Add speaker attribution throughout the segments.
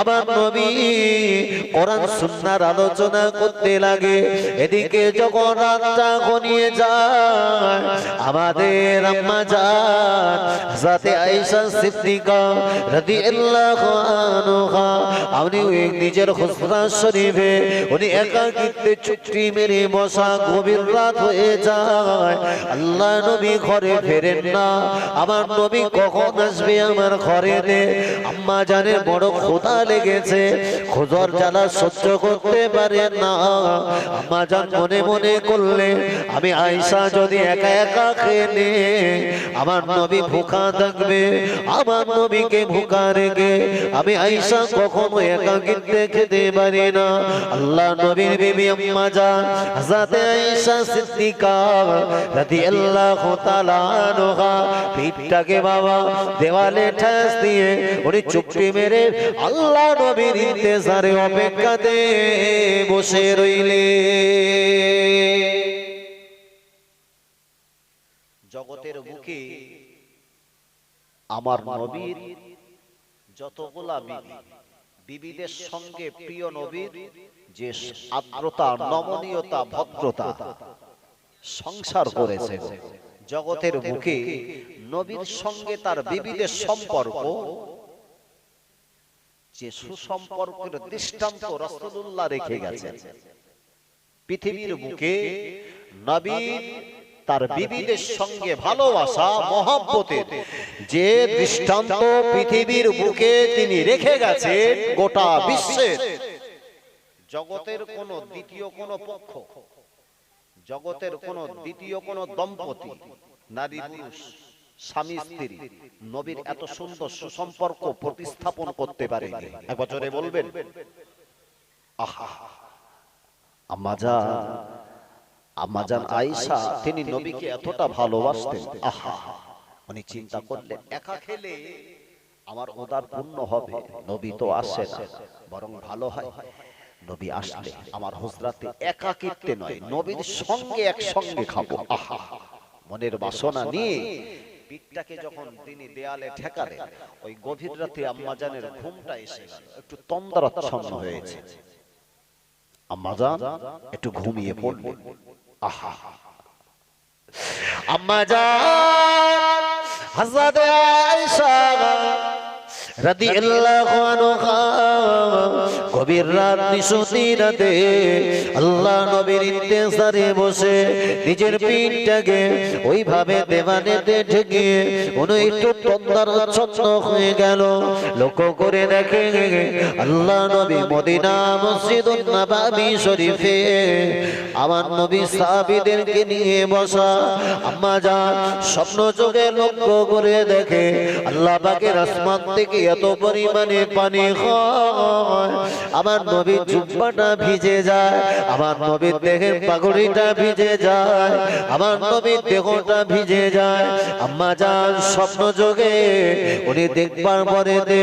Speaker 1: আমার নবী কোরআন, সুন্নার আলোচনা করতে লাগে। এদিকে যখন রাতটা ঘনিয়ে যায়, আমাদের আম্মা যান যাতে আয়েশা সিদ্দিকা রাদিয়াল্লাহু আনহা, আপনি নিজের হুসরা শরীফে উনি একাকিত্বে চুক্তি মেরে বসা গভীর রাত হয়ে যায়। আল্লাহ নবী ঘরে ফেরেন না। আমার নবী কখন আসবে আমার ঘরেতে আম্মা জানের বড় খোদা লেগেছে। খোঁজর জ্বালা সহ্য করতে পারে না। আম্মা জান মনে মনে করলে, আমি আয়সা যদি একা একা নে, আমার নবী ভুখা থাকবে, আমার নবীকে ভুখা রেখে, আমি আয়সা কখনো একাকিত্বে খেতে পারি না। আল্লাহ নবীর বিবি আম্মা জান হাজরাতে আয়েশা সিদ্দিকা রাদিয়াল্লাহু তাআলা আনহা, পিঠটাকে বাবা দেওয়ালে ঠাস দিয়ে, উনি চুপটি মেরে আল্লাহ নবীর ইন্তেজারে অপেক্ষাতে বসে রইলে। জগতের বুকে আমার নবীর যতগুলা বিবি বিবিদের সঙ্গে প্রিয় নবীর যে আর্দ্রতা, নমনীয়তা, ভদ্রতা সংসার করেছে, জগতের বুকে নবীর সঙ্গে তার বিবিদের সম্পর্ক যে সুসম্পর্কের দৃষ্টান্ত রসদুল্লাহ রেখে গেছে পৃথিবীর বুকে নবী তার বিবিদের সঙ্গে ভালোবাসা মহব্বতের যে দৃষ্টান্ত পৃথিবীর বুকে তিনি রেখে গেছেন গোটা বিশ্বের। জগতের কোন দ্বিতীয় কোন পক্ষ। জগতের কোন দ্বিতীয় কোন দম্পতি। নারী পুরুষ। স্বামী স্ত্রী নবীর এত সুন্দর সুসম্পর্ক প্রতিস্থাপন করতে পারে এক বছরে বলবেন? আহা। আম্মাজান আয়েশা তিনি নবীকে এতটা ভালোবাসতেন। আহা। উনি চিন্তা করলেন একা খেলে আমার উদার পূর্ণ হবে। নবী তো আসে না বরং ভালো হয়। নবী আসলে আমার হুজরাতে একাকিত্বে নয় নবীর সঙ্গে একসঙ্গে খাব। আহা। মনের বাসনা নিয়ে পিঠটাকে যখন তিনি দেয়ালে ঠেকালেন ওই গভীর রাতে আম্মাজানের ঘুমটা এসে গেল একটু তন্দ্রাচ্ছন্ন হয়েছে। আম্মাজান একটু ঘুমিয়ে পড়লেন আহা। আম্মাজান হযরত আয়েশা রাদিয়াল্লাহু আনহা গভীর রাত নিশুতি আল্লাহ নবীর ইন্তেজারে বসে নিজের পিঠটাকে ওইভাবে দেওয়ানেতে ঠেকিয়ে উনি একটু তন্দ্রাচ্ছন্ন হয়ে গেল। লক্ষ্য করে দেখে আল্লাহ নবী মদিনা, মসজিদ নবাবী শরীফে আমার নবী সাহাবীদেরকে নিয়ে বসা আম্মা যান স্বপ্ন চোখে লক্ষ্য করে দেখে আল্লাহ পাকের আসমান থেকে এত পরিমাণে পানি হয়। আমার নবীর জুব্বাটা ভিজে যায়, আমার নবীর দেহের পাগড়িটা ভিজে যায়, আমার নবীর দেহটা ভিজে যায়। আম্মা যান স্বপ্ন যোগে উনি দেখবার পরে দে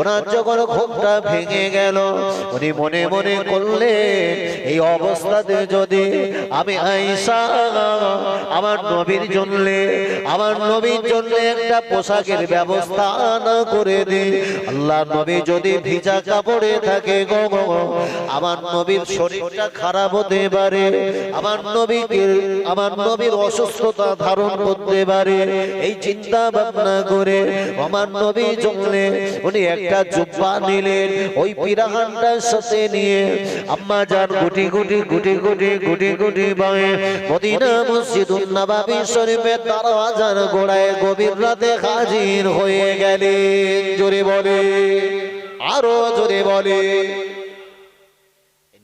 Speaker 1: ওনার যখন ঘুমটা ভেঙে গেল, উনি মনে মনে করলেন, এই অবস্থাতে যদি আমি আইসা আমার নবীর জন্য, আমার নবীর জন্য একটা পোশাকের ব্যবস্থা না করে দিই, আল্লাহ নবী যদি ভিজা কাপড়ে থাকে আমার নবীর শরীরটা খারাপ হতে পারে, আমার নবীকে আমার নবীর অসুস্থতা ধারণ করতে পারে। এই চিন্তা ভাবনা করে আমার নবী জঙ্গলে উনি একটা জুব্বা নিলেন। ওই সাথে নিয়ে আম্মা যান গুটি গুটি গুটি গুটি গুটি গুটি বায়ে মদিনা মসজিদুন নবাবী শরীফের দরওয়াজার গোড়ায় গভীর রাতে হাজির হয়ে গেলেন। জোরে বলে আরও জোরে বলে।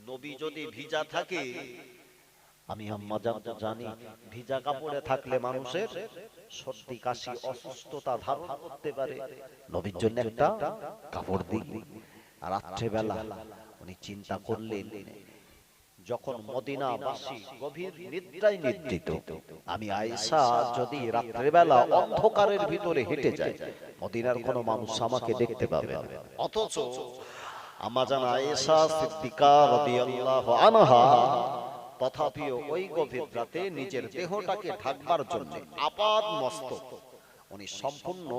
Speaker 1: নবী যদি ভিজা থাকে আমি আম্মা জানি ভিজা কাপড়ে থাকলে মানুষের সর্দি কাশি অসুস্থতা ধারণ করতে পারে। নবীর জন্য একটা কাপড় দিই রাত্রেবেলা উনি চিন্তা করলেন যখন মদিনাবাসী গভীর নিদ্রায় নিদ্রিত আমি আয়েশা যদি রাত্রেবেলা অন্ধকারের ভিতরে হেঁটে যাই মদিনার কোনো মানুষ আমাকে দেখতে পাবে। অথচ আমাজান আয়েশা সিদ্দিকা রাদিয়াল্লাহু আনহা তথাপিও ওই গভীর রাতে নিজের দেহটাকে ঢাকবার জন্য আপাদ মস্তক উনি সম্পূর্ণ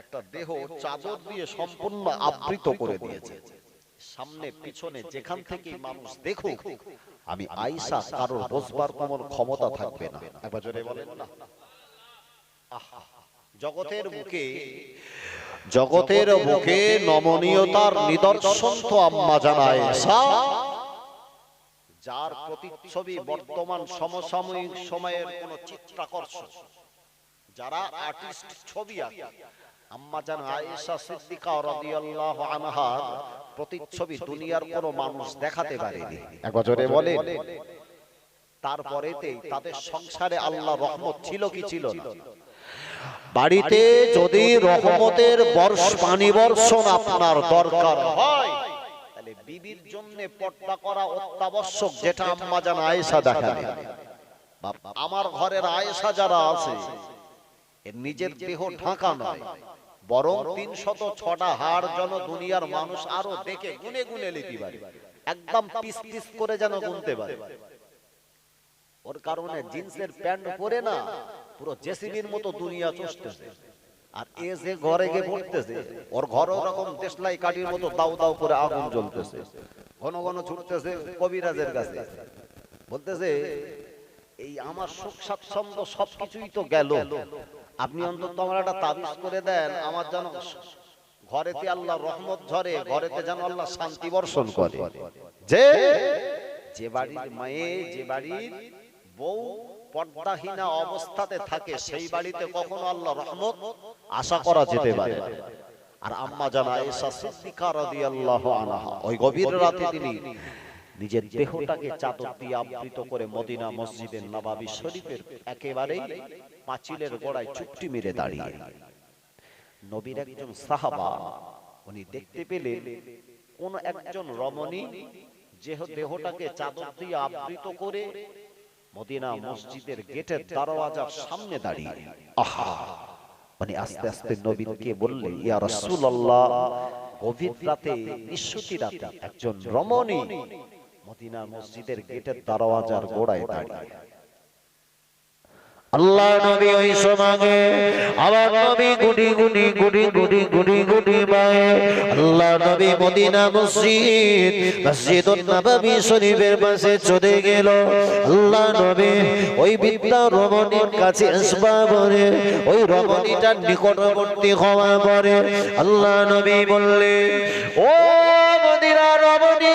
Speaker 2: একটা দেহ চাদর দিয়ে সম্পূর্ণ আবৃত করে দিয়েছে। সামনে পিছনে যেখান থেকে মানুষ দেখুক আমি আইসা কারোর বসবার কোমর ক্ষমতা থাকবে না। একবার জোরে বলেন না। জগতের বুকে জগতের বুকে নমনীয়তার নিদর্শন তো আম্মা জানায়। যার প্রতিচ্ছবি বর্তমান সমসাময়িক সময়ের কোন চিত্রাকর্ষণ যারা আর্টিস্ট ছবি আঁকে আম্মা জান আয়েশা সিদ্দিকা রাদিয়াল্লাহু আনহা প্রতিচ্ছবি দুনিয়ার কোনো মানুষ দেখাতে পারেনি। এক বছরে বলে তারপরেতেই তাদের সংসারে আল্লাহ রহমত ছিল কি ছিল না? বাড়িতে যদি রহমতের বর্ষ পানি বর্ষণ আপনার দরকার হয় তাহলে বিবির জন্য পর্দা করা অত্যাবশ্যক যেটা আম্মা জান আয়েশা বাপ, আমার ঘরের আয়েশা যারা আছে এর নিজের দেহ ঢাকা নয়। বরং তিনশত ছটা হাড় যেন দুনিয়ার মানুষ আরও দেখে গুনে গুনে লিখতে পারে। একদম পিস পিস করে যেন গুনতে পারে। ওর কারণে জিন্সের প্যান্ট পরে না, পুরো জেসিবির মতো দুনিয়া চষতেছে। আর এ যে ঘরে গিয়ে পড়তেছে, ওর ঘর ওরকম দেশলাই কাঠির মতো দাউ দাউ করে আগুন জ্বলতেছে। ঘন ঘন ছুটতেছে কবিরাজের কাছে। বলতেছে, এই আমার সুখ স্বাচ্ছন্দ্য সবকিছুই তো গেল। আপনি অন্তত আমার একটা তাবিজ করে দেন আমার যেন ঘরেতে আল্লাহ রহমত ঝরে ঘরেতে যেন আল্লাহ শান্তি বর্ষণ করে। যে যে বাড়ির মায়ে যে বাড়ির বউ পর্দাহীনা অবস্থাতে থাকে সেই বাড়িতে কখনো আল্লাহ রহমত আশা করা যেতে পারে। আর আম্মা জানা এসা সিদ্দিকা রাদিয়াল্লাহু আনহা ওই গভীর রাতে তিনি নিজের দেহটাকে চাদর দিয়ে আবৃত করে মদিনা মসজিদের নবাবী শরীফের একেবারেই পাঁচিলের গোড়ায় চুপটি মেরে দাঁড়িয়ে নবীর একজন সাহাবা উনি দেখতে পেলেন কোন একজন রমণী যে দেহটাকে চাদর দিয়ে আবৃত করে মদিনা মসজিদের গেটের দরওয়াজার সামনে দাঁড়িয়ে আহা! মানে আস্তে আস্তে নবীনকে বললে ইয়া রাসূলুল্লাহ গভীর রাতে নিশুতি রাতে একজন রমণী মদিনা মসজিদের গেটের দরওয়াজার গোড়ায় দাঁড়িয়ে।
Speaker 1: আল্লাহ নবী ওই সমাগে আবার নবী গুডি গুডি গুডি গুডি গুডি গুডি বায়ে আল্লাহ নবী মদিনা মসজিদ মসজিদুন নববী শরীফের পাশে চলে গেল। আল্লাহ নবী ওই বিদ্যা রমণীর কাছে আসবা পরে ওই রমণীটার নিকটবর্তী হওয়া পরে আল্লাহ নবী বললে ও মদিনা রমণী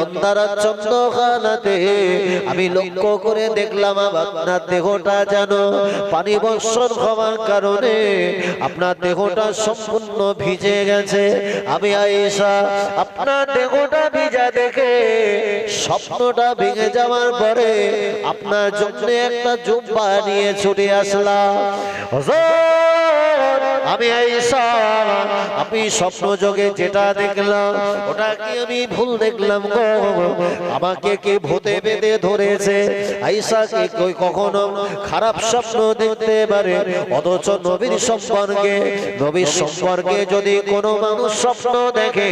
Speaker 1: তন্দারা চন্দ্রখানাতে আমি লক্ষ্য করে দেখলাম আপনার দেহটা যেন পানি বর্ষণ হওয়ার কারণে আপনার দেহটা সম্পূর্ণ ভিজে গেছে। আমি আয়েশা, আপনার দেহটা ভিজা দেখে স্বপ্নটা ভেঙে যাওয়ার পরে আপনার জন্য একটা জুব্বা নিয়ে ছুটে আসলাম। আমি আয়েশা আমি স্বপ্ন যোগে যেটা দেখলাম, ওটা কি আমি ভুল দেখলাম গো? আমাকে কে ভূতে বেঁধে ধরেছে? আয়েশাকে কই কখনো খারাপ স্বপ্ন দেখতে পারে? অথচ নবীর সম্পর্কে নবীর সম্পর্কে যদি কোনো মানুষ স্বপ্ন দেখে,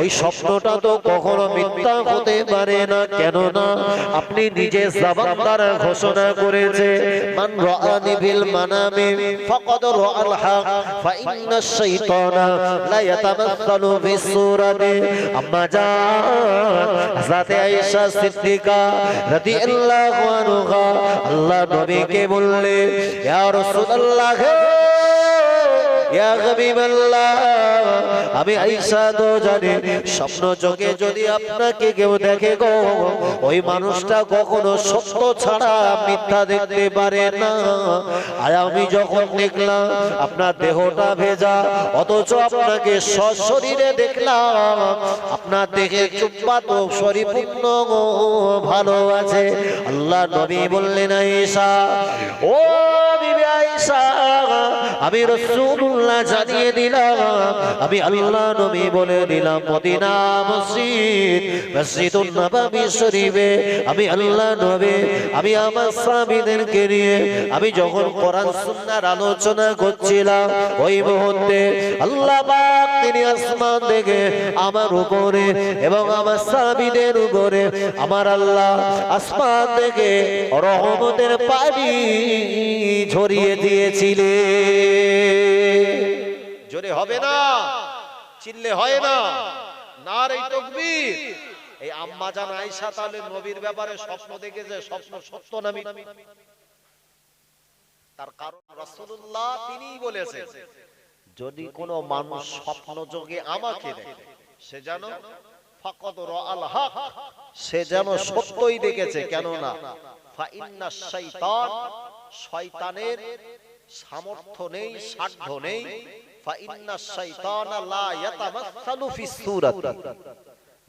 Speaker 1: ওই স্বপ্নটা তো কখনো মিথ্যা হতে পারে না। কেন না আপনি নিজে জবান দ্বারা ঘোষণা করেছে, মান রাআনি বিল মানামি, ফাকাদ রাআল হক। ফাইন্না শাইতানা লা ইয়াতামাসসালু বিসূরাতি আম্মা জান হযরত আয়েশা সিদ্দিকা রাদিয়াল্লাহু আনহা আল্লাহ নবীকে বললে ইয়া রাসূলুল্লাহ ইয়া হাবিবাল্লাহ, আমি আয়েশা তো জানি, স্বপ্ন যোগে যদি আপনাকে কেউ দেখে গো, ওই মানুষটা কখনো সত্য ছাড়া মিথ্যা দেখতে পারে না। আর আমি যখন দেখলাম, আপনার দেহটা ভেজা, অথচ আপনাকে সশরীরে দেখলাম, আপনার দেখে চুপ্পা তো পরিপূর্ণ ভালো আছে। আল্লাহ নবী বললেন আয়েশা ও বিবি আয়েশা আমি রসুল্লাহ আল্লাহ জানিয়ে দিলাম। আমি আল্লাহ নবী বলে দিলাম, মদিনা মসজিদ, মসজিদুন নববী শরীফে। আমি আল্লাহ নবী, আমি আমার সাহাবীদেরকে নিয়ে, আমি যখন কোরআন সুন্নাহর আলোচনা করছিলাম, ওই মুহূর্তে আল্লাহ পাক তিনি আসমান থেকে আমার উপরে এবং আমার সাহাবীদের উপরে আমার আল্লাহ আসমান থেকে রহমতের পানি ঝরিয়ে দিয়েছিলেন।
Speaker 2: জোরে হবে না। চিল্লে হয় না। না রে তকবীর। এই আম্মা জান আয়েশা তাহলে নবীর ব্যাপারে স্বপ্ন দেখেছে, স্বপ্ন সত্য না? তার কারণ রাসূলুল্লাহ তিনিই বলেছেন, যদি কোনো মানুষ স্বপ্ন যোগে আমাকে দেখে, সে যেন ফাকাদ রাআল হক, সে যেন সত্যই দেখেছে কেন না ফা ইন্না শাইতান শয়তানের সামর্থ্য নেই সাধ্য নেই।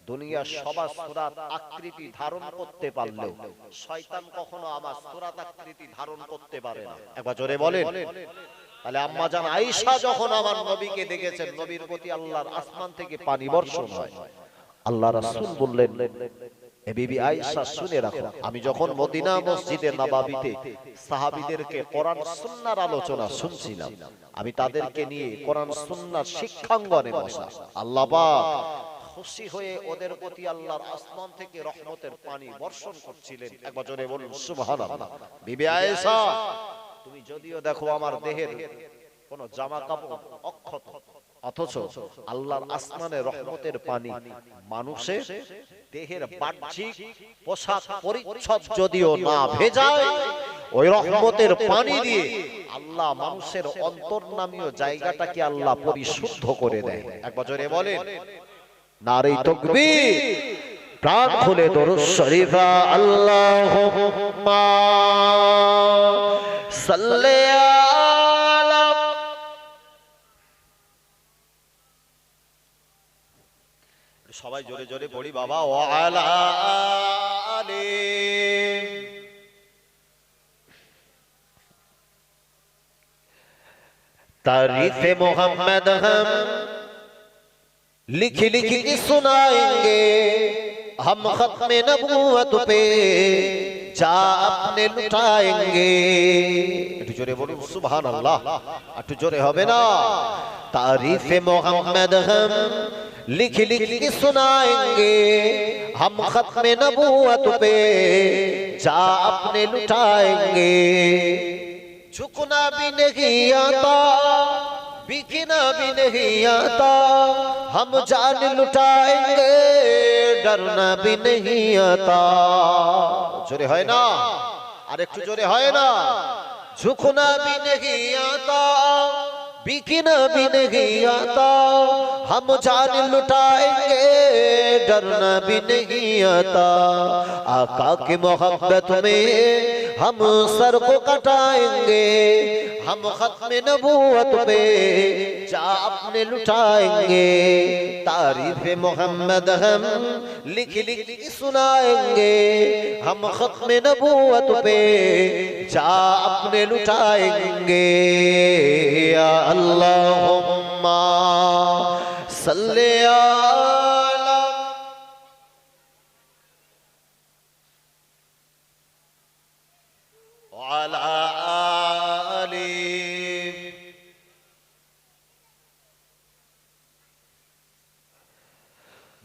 Speaker 2: দুনিয়ার সবার সুরাত আকৃতি ধারণ করতে পারলেও শয়তান কখনো আমার সুরাত আকৃতি ধারণ করতে পারে না। একবার জোরে বলেন। তাহলে আম্মা জান আয়েশা যখন আমার নবীকে দেখেছেন নবীর প্রতি আল্লাহর আসমান থেকে পানি বর্ষণ হয়। আল্লাহ রাসূল বললেন বিবি আয়েশা শুনে রাখো। আমি যখন মদিনা মসজিদে নবাবিতে সাহাবীদেরকে কোরআন সুন্নাহর আলোচনা শুনছিলাম। আমি তাদেরকে নিয়ে কোরআন সুন্নাহর শিক্ষাঙ্গনে বসা। আল্লাহ পাক খুশি হয়ে ওদের প্রতি আল্লাহর আসমান থেকে রহমতের পানি বর্ষণ করছিলেন। একবার জোরে বলুন সুবহানাল্লাহ। বিবি আয়েশা তুমি যদিও দেখো আমার দেহের কোন জামা কাপড় অক্ষত অথচ আল্লাহর আসমানে রহমতের পানি মানুষের দেহের বাহ্যিক পোশাক পরিচ্ছদ যদিও না ভেজায় ওই রহমতের পানি দিয়ে আল্লাহ মানুষের অন্তর্নামীয় জায়গাটাকে আল্লাহ পরিশুদ্ধ করে দেয়। একবার জোরে বলেন নারী তকবীর প্রাণ খুলে দরুদ শরীফা আল্লাহুম্মা সাল্লি সবাই জোরে জোরে পড়ি বাবা ও আলা আলি
Speaker 1: तारीफ मोहम्मद हम लिख लिख के सुनाएंगे हम खत्म नबूवत पे जा अपने लुटाएंगे
Speaker 2: একটু জোরে বলুন সুবহানাল্লাহ একটু জোরে হবে না
Speaker 1: तारीफ मोहम्मद हम लिख लिख के सुनाएंगे हम खत्म नबूवत पे जा अपने लुटाएंगे झुकना भी नहीं आता बिकना भी नहीं आता हम जान लुटाएंगे डरना भी नहीं आता
Speaker 2: जोरे है ना अरे एक जोरे है ना
Speaker 1: झुकना भी नहीं आता बिकना भी नहीं आता हम जान लुटाएंगे डरना भी नहीं आता आका की मोहब्बत में ہم سر کو کٹائیں گے۔ ہم ختم نبوت پہ جا اپنے لٹائیں گے۔ تعریف محمد ہم لکھ لکھ لکھ سنائیں گے۔ ہم ختم نبوت پہ جا اپنے لٹائیں گے۔
Speaker 2: یا اللہم صلی اللہ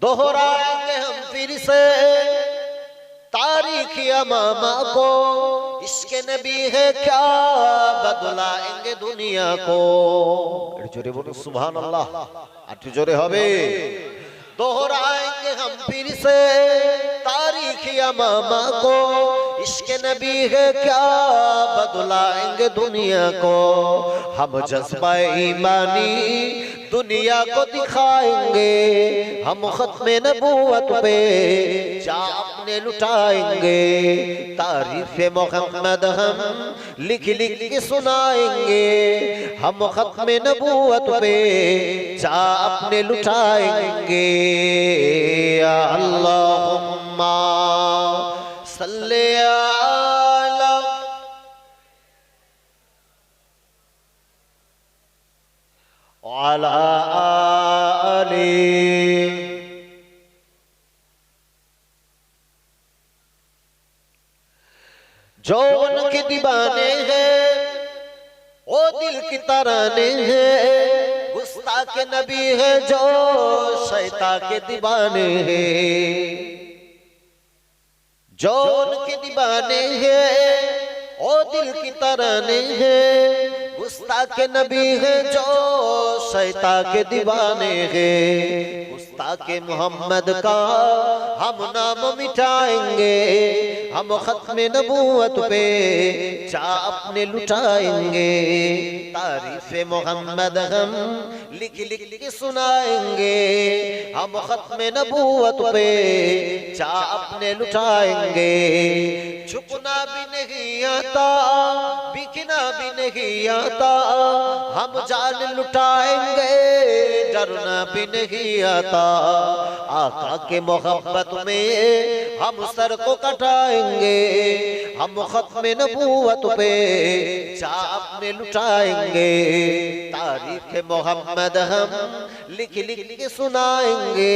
Speaker 1: दोहराएंगे हम फिर से तारीख मामा को इसके नबी है क्या बदलाएंगे दुनिया को
Speaker 2: जोरे बोलो सुबह अल्लाह आठ जोरे हवे
Speaker 1: दोहराएंगे हम फिर से तारीख मामा को इसके नबी है क्या बदलाएंगे दुनिया को हम जज्बा ईमानी दुनिया को दिखाएंगे हम खत्म नबूवत पे जा अपने लुटाएंगे तारीफ मोहम्मद हम लिख लिख के सुनाएंगे हम खत्म नबूवत पे जा अपने लुटाएंगे या अल्लाहुम्मा صلی علی وعلى آله جو ان کے دیوانے ہیں، وہ دل کی ترانے ہیں۔ گستا کے نبی ہے جو شیطا کے دیوانے ہیں۔ جون ان کے ہیں او دل کی ترانے ہیں۔ گستاخ کے نبی ہیں جو شیطا کے دیوانے ہیں۔ گستاخ محمد کا ہم نام مٹائیں گے۔ ہم ختم نبوت پہ چاہ اپنے لٹائیں گے۔ تعریف محمد ہم لکھ لکھ کے سنائیں گے۔ ہم ختم نبوت پہ چاہ اپنے لٹائیں گے۔ چھپنا بھی نہیں آتا بکنا بھی نہیں آتا، ہم جان لٹائیں گے۔ ڈرنا بھی نہیں آتا۔ آقا کے محبت میں हम सर को कटाएंगे हम खत्म नबूवत पे चा अपने लुटाएंगे तारीख मोहम्मद हम लिख लिख के सुनाएंगे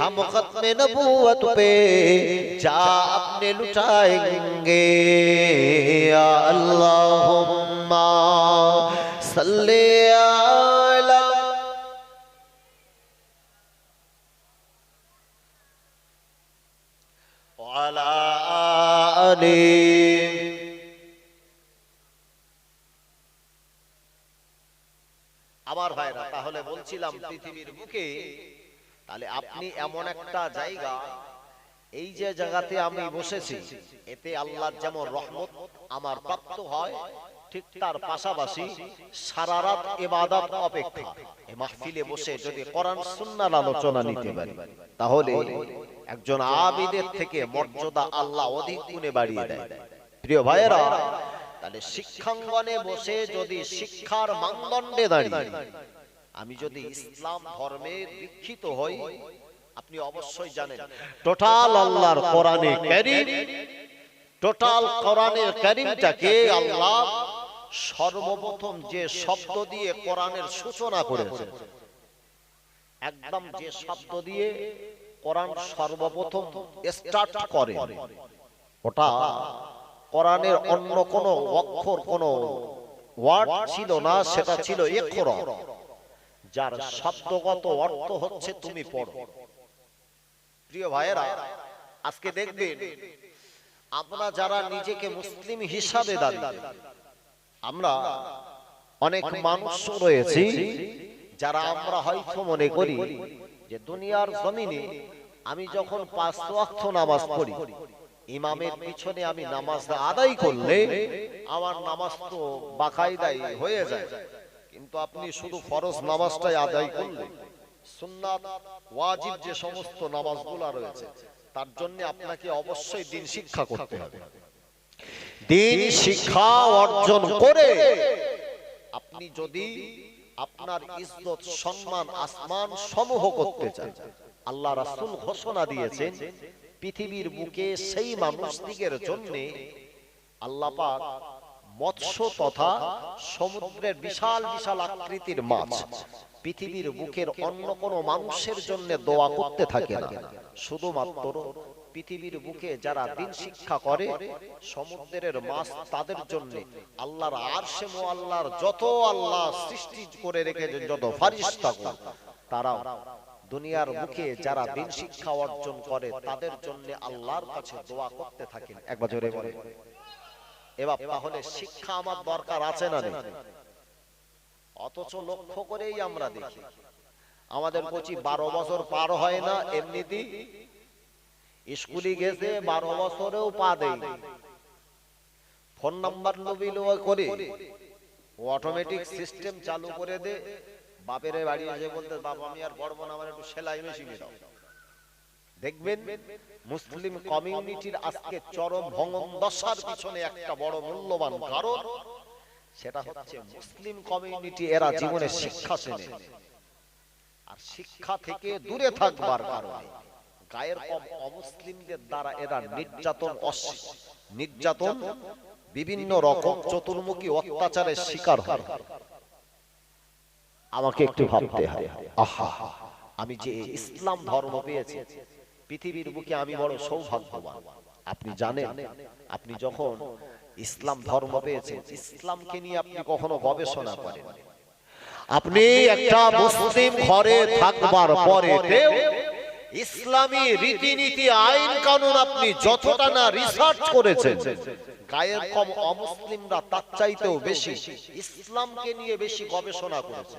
Speaker 1: हम खत्म नबूवत पे चा अपने लुटाएंगे या अल्लाहुम्मा सल्ले وعلى آله
Speaker 2: আমার ভাইরা তাহলে বলছিলাম পৃথিবীর বুকে তাহলে আপনি এমন একটা জায়গা এই যে জায়গাতে আমি বসেছি এতে আল্লাহর যেমন রহমত আমার প্রাপ্ত হয় ঠিক তার পাশাপাশি সারা রাত ইবাদত অপেক্ষা এই মাহফিলে বসে যদি কোরআন সুন্নাহর আলোচনা নিতে পারি তাহলে একজন আবিদের থেকে মর্যাদা আল্লাহ অধিক গুণে বাড়িয়ে দেয়। প্রিয় ভাইয়েরা তাহলে শিক্ষাঙ্গনে বসে যদি শিক্ষার মানদণ্ডে দাঁড়িয়ে আমি যদি ইসলাম ধর্মে দীক্ষিত হই আপনি অবশ্যই জানেন টোটাল আল্লাহর কোরআনে কারীম টোটাল কোরআনের কারীমটাকে আল্লাহ সর্বপ্রথম যে শব্দ দিয়ে কোরআনের সূচনা করেছে একদম যে শব্দ দিয়ে কোরআন সর্বপ্রথম স্টার্ট করে। ওটা কোরআনের অন্য কোনো অক্ষর কোনো ওয়ার্ড ছিল না সেটা ছিল যার শব্দগত অর্থ হচ্ছে তুমি পড়ো। প্রিয় ভাইয়েরা আজকে দেখবেন আমরা যারা নিজেকে মুসলিম হিসাবে দাবি আমরা অনেক মানুষ রয়েছি যারা আমরা হয়তো মনে করি যে দুনিয়ার জমিনে আমি যখন পাঁচ ওয়াক্ত নামাজ পড়ি ইমামের পিছনে আমি নামাজ আদায় করলে আমার নামাজ তো বাকায়দাই হয়ে যায়। কিন্তু আপনি শুধু ফরজ নামাজটাই আদায় করলে সুন্নাত ওয়াজিব যে সমস্ত নামাজগুলো রয়েছে তার জন্য আপনাকে অবশ্যই দিন শিক্ষা করতে হবে। দিন শিক্ষা অর্জন করে আপনি যদি আপনার ইজ্জত সম্মান আসমান সমূহ করতে চান আল্লাহ রাসূল ঘোষণা দিয়েছেন, পৃথিবীর বুকে সেই মানুষদিগের জন্য আল্লাহ মৎস্য তথা সমুদ্রের বিশাল বিশাল আকৃতির মাছ পৃথিবীর বুকের অন্য কোনো মানুষের জন্য দোয়া করতে থাকে শুধুমাত্র পৃথিবীর বুকে যারা দিন শিক্ষা করে, সমুদ্রের মাছ তাদের জন্য আল্লাহর আরশে আল্লাহর যত আল্লাহ সৃষ্টি করে রেখেছেন, যত ফারিস্তা তারাও দুনিয়ার বুকে যারা দিন শিক্ষা অর্জন করে তাদের জন্য আল্লাহর কাছে দোয়া করতে থাকেন। একবার জোরে বলে এবার তাহলে শিক্ষা আমার দরকার আছে না অথচ লক্ষ্য করেই আমরা দেখি। আমাদের কচি বারো বছর পার হয় না এমনিতেই? স্কুলে গেছে বারো বছরেও পা দেয় ফোন নাম্বার নবিল করে। অটোমেটিক সিস্টেম চালু করে দে। বাপের বাড়ি এসে বলতে বাবা আমি আর পড়ব না আমার একটু সেলাই মেশিনে দাও। দেখবেন মুসলিম কমিউনিটির আজকে চরম ভঙ্গম দশার পিছনে একটা বড় মূল্যবান কারণ সেটা হচ্ছে মুসলিম কমিউনিটি এরা জীবনে শিক্ষা শেনে। আর শিক্ষা থেকে দূরে থাকবার কারণে গায়ের কম অমুসলিমদের দ্বারা এরা নির্যাতন নির্যাতন বিভিন্ন রকম চতুর্মুখী অত্যাচারের শিকার হয়। আমাকে একটু ভাবতে হয়। আহা আমি যে ইসলাম ধর্ম পেয়েছি পৃথিবীর বুকে আমি বড় সৌভাগ্যবান। আপনি জানেন আপনি যখন ইসলাম ধর্ম পেয়েছেন ইসলামকে নিয়ে আপনি কখনো গবেষণা করেন আপনি একটা মুসলিম ঘরে থাকবার পরে ইসলামী রীতিনীতি আইন কানুন আপনি যতটা না রিসার্চ করেছেন গায়ের কম অমুসলিমরা তার চাইতেও বেশি ইসলামকে নিয়ে বেশি গবেষণা করেছে।